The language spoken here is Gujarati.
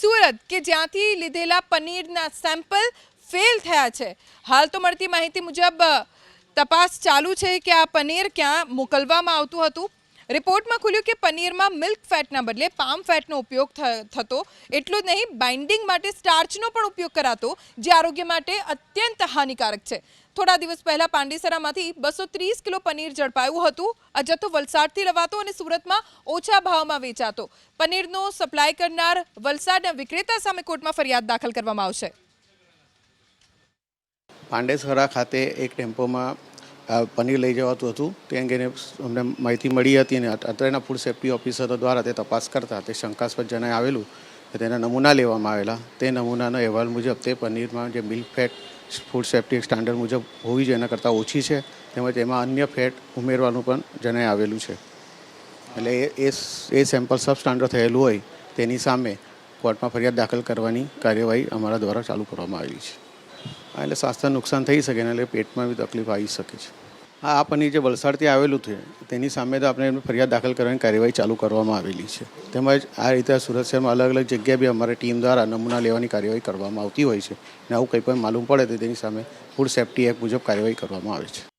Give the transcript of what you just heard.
સુરત, કે જ્યાંથી લીધેલા પનીરના સેમ્પલ ફેલ થયા છે. હાલ તો મળતી માહિતી મુજબ તપાસ ચાલુ છે કે આ પનીર ક્યાં મોકલવામાં આવતું હતું. રિપોર્ટમાં ખુલ્યું કે પનીરમાં મિલ્ક ફેટના બદલે પામ ફેટનો ઉપયોગ થતો, એટલું જ નહીં બાઇન્ડિંગ માટે સ્ટાર્ચનો પણ ઉપયોગ કરાતો, જે આરોગ્ય માટે અત્યંત હાનિકારક છે. થોડા દિવસ પહેલા પાંડેસરામાંથી બસો ત્રીસ કિલો પનીર ઝડપાયું હતું. આ જથ્થો વલસાડથી લવાતો અને સુરતમાં ઓછા ભાવમાં વેચાતો. પનીરનો સપ્લાય કરનાર વલસાડના વિક્રેતા સામે કોર્ટમાં ફરિયાદ દાખલ કરવામાં આવશે. પાંડેસરા ખાતે એક ટેમ્પોમાં અ, પનીર લઈ જવાતું હતું. તે અંગેને અમને માહિતી મળી હતી અને અત્રેના ફૂડ સેફ્ટી ઓફિસરો દ્વારા તે તપાસ કરતા તે શંકાસ્પદ જણાય આવેલું તેના નમૂના લેવામાં આવેલા. તે નમૂનાનો અહેવાલ મુજબ તે પનીરમાં જે milk fat food safety standard મુજબ હોવી જોઈએ એના કરતાં ઓછી છે. તેમજ એમાં અન્ય ફેટ ઉમેરવાનું પણ જણાય આવેલું છે. એટલે એ એ સેમ્પલ સબ સ્ટાન્ડર્ડ થયેલું હોય તેની સામે કોર્ટમાં ફરિયાદ દાખલ કરવાની કાર્યવાહી અમારા દ્વારા ચાલુ કરવામાં આવેલી છે. એટલે સ્વાસ્થ્ય નુકસાન થઈ શકે ને એટલે પેટમાં બી તકલીફ આવી શકે છે. આ પનીર જે વલસાડથી આવેલું છે, તેની સામે તો આપણે ફરિયાદ દાખલ કરવાની કાર્યવાહી ચાલુ કરવામાં આવેલી છે. તેમજ આ રીતે સુરત શહેરમાં અલગ અલગ જગ્યાએ બી અમારી ટીમ દ્વારા નમૂના લેવાની કાર્યવાહી કરવામાં આવતી હોય છે. અને આવું કંઈ પણ માલુમ પડે તો તેની સામે ફૂડ સેફ્ટી એક્ટ મુજબ કાર્યવાહી કરવામાં આવે છે.